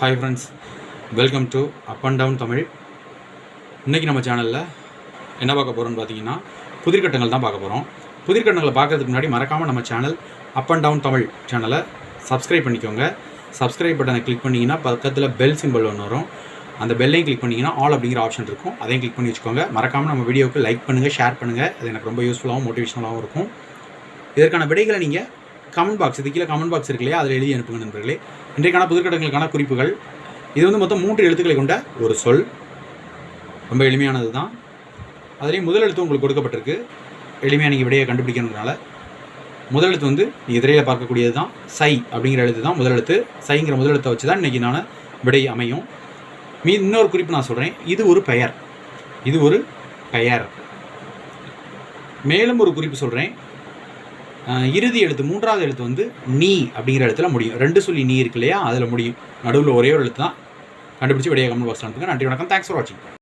Hi friends welcome to up and down Tamil இன்றைக்கி நம்ம சேனலில் என்ன பார்க்க போகிறோம்னு பார்த்தீங்கன்னா புதிர்கட்டங்கள் தான் பார்க்க போகிறோம் புதிர்கட்டங்களை பார்க்கறதுக்கு முன்னாடி மறக்காமல் நம்ம channel up and down Tamil சேனலை சப்ஸ்கிரைப் பண்ணிக்கோங்க. சப்ஸ்கிரைப் பட்டனை கிளிக் பண்ணிங்கன்னா பக்கத்தில் பெல் சிம்பிள் ஒன்று வரும். அந்த பெல்லையும் கிளிக் பண்ணிங்கன்னா ஆல் அப்படிங்கிற ஆப்ஷன் இருக்கும். அதையும் கிளிக் பண்ணி வச்சுக்கோங்க. மறக்காமல் நம்ம வீடியோவுக்கு லைக் பண்ணுங்கள் ஷேர் பண்ணுங்கள் அது எனக்கு ரொம்ப யூஸ்ஃபுல்லாகவும் மோட்டிவேஷனலாகவும் இருக்கும். இதற்கான விடைகளை நீங்கள் கமெண்ட் பாக்ஸ் இது கீழே கமெண்ட் பாக்ஸ் இருக்கு இல்லையா? அதில் எழுதி அனுப்புங்க நண்பர்களே. இன்றைக்கான புதுக்கடங்களுக்கான குறிப்புகள். இது வந்து மொத்தம் மூன்று எழுத்துக்களை கொண்ட ஒரு சொல். ரொம்ப எளிமையானது தான் அதுலேயும் முதல் எழுத்து உங்களுக்கு கொடுக்கப்பட்டிருக்கு. எளிமையாக நீங்கள் விடையை கண்டுபிடிக்கணுன்றனால முதலெழுத்து வந்து நீங்கள் திரையில் பார்க்கக்கூடியது தான் சை அப்படிங்கிற எழுத்து தான் முதலெழுத்து சைங்கிற முதலெழுத்தை வச்சு தான் இன்றைக்கி நான் விடை அமையும். மீ இன்னொரு குறிப்பு நான் சொல்கிறேன் இது ஒரு பெயர். இது ஒரு பெயர். மேலும் ஒரு குறிப்பு சொல்கிறேன் இறுதி எழுத்து மூன்றாவது எழுத்து வந்து நீ அப்படிங்கிற எழுத்துல முடியும். ரெண்டு சொல்லி நீ இருக்கு இல்லையா? அதில் முடியும். நடுவில் ஒரே ஒரு எழுத்து தான் கண்டுபிடிச்சி விடைய கமெண்ட் பாக்ஸ் அனுப்புங்க. நன்றி வணக்கம். தேங்க்ஸ் ஃபார் வாட்சிங்